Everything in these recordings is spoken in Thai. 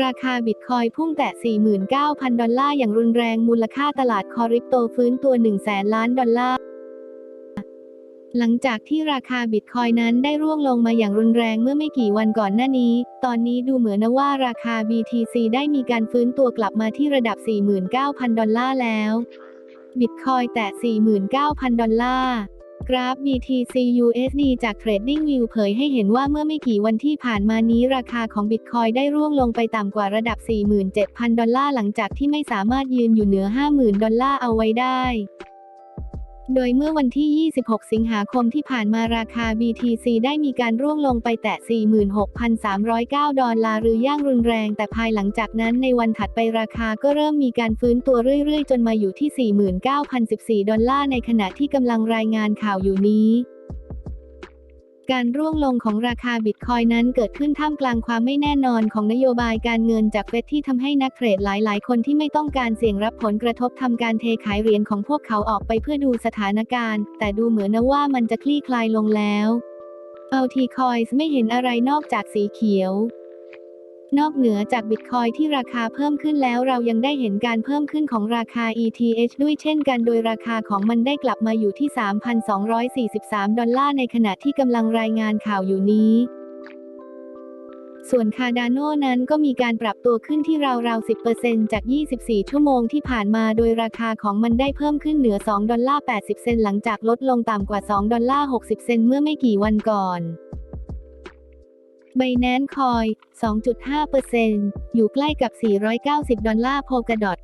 ราคาบิตคอยพุ่งแตะ 49,000 ดอลลาร์อย่างรุนแรงมูลค่าตลาดคอริปโตฟื้นตัว1แสนล้านดอลลาร์ หลังจากที่ราคาบิตคอยนั้นได้ร่วงลงมาอย่างรุนแรงเมื่อไม่กี่วันก่อนหน้านี้ ตอนนี้ดูเหมือนนะว่าราคา BTC ได้มีการฟื้นตัวกลับมาที่ระดับ 49,000 ดอลลาร์แล้ว บิตคอยแตะ 49,000 ดอลลาร์ กราฟ BTC USD จาก TradingView เผยให้เห็นว่าเมื่อไม่กี่วันที่ผ่านมานี้ราคาของบิตคอยได้ร่วงลงไปต่ำกว่าระดับ 47,000 ดอลลาร์หลังจากที่ไม่สามารถยืนอยู่เหนือ 50,000 ดอลลาร์เอาไว้ได้ โดยเมื่อวันที่ 26 สิงหาคมที่ผ่านมาราคา BTC ได้มีการร่วงลงไปแตะ 46,309 ดอลลาร์หรือย่างรุนแรง แต่ภายหลังจากนั้นในวันถัดไปราคาก็เริ่มมีการฟื้นตัวเรื่อยๆ จนมาอยู่ที่ 49,014 ดอลลาร์ในขณะที่กำลังรายงานข่าวอยู่นี้ การร่วงลงของราคาบิตคอยนั้นเกิดขึ้นท่ามกลางความไม่แน่นอนของนโยบายการเงินจากเฟดที่ทำให้นักเทรดหลาย ๆ คนที่ไม่ต้องการเสี่ยงรับผลกระทบทำการเทขายเหรียญของพวกเขาออกไปเพื่อดูสถานการณ์ แต่ดูเหมือนนะว่ามันจะคลี่คลายลงแล้วเอาทีคอยส์ไม่เห็นอะไรนอกจากสีเขียว นอกเหนือจากบิตคอยที่ราคาเพิ่มขึ้นแล้วเรายังได้เห็นการเพิ่มขึ้นของราคา ETH ด้วยเช่นกันโดยราคาของมันได้กลับมาอยู่ที่ 3,243 ดอลลาร์ในขณะที่กำลังรายงานข่าวอยู่นี้ ส่วนคาดาโนนั้นก็มีการปรับตัวขึ้นที่ราวๆ 10%จาก 24 ชั่วโมงที่ผ่านมาโดยราคาของมันได้เพิ่มขึ้นเหนือ 2 ดอลลาร์ 80 เซนต์หลังจากลดลงต่ำกว่า 2 ดอลลาร์ 60 เซนต์เมื่อไม่กี่วันก่อน ไบแนนคอย 2.5%อยู่ใกล้กับ 490 ดอลลาร์โพกดอท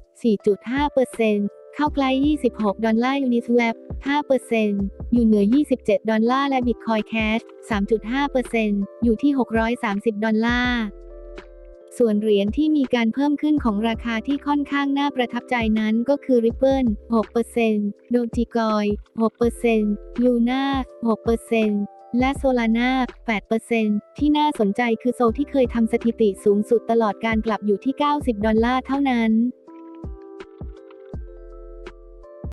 4.5%เข้าใกล้ 26 ดอลลาร์ยูนิสแวป5%อยู่เหนือ 27 ดอลลาร์และบิตคอยแคช 3.5%อยู่ที่ 630 ดอลลาร์ส่วนเหรียญที่มีการเพิ่มขึ้นของราคาที่ค่อนข้างน่าประทับใจนั้นก็คือ Ripple 6% Dogecoin 6% Luna 6% และโซลาร่า8%ที่น่าสนใจคือโซที่เคยทำสถิติสูงสุดตลอดการกลับอยู่ที่ 90 ดอลลาร์เท่านั้น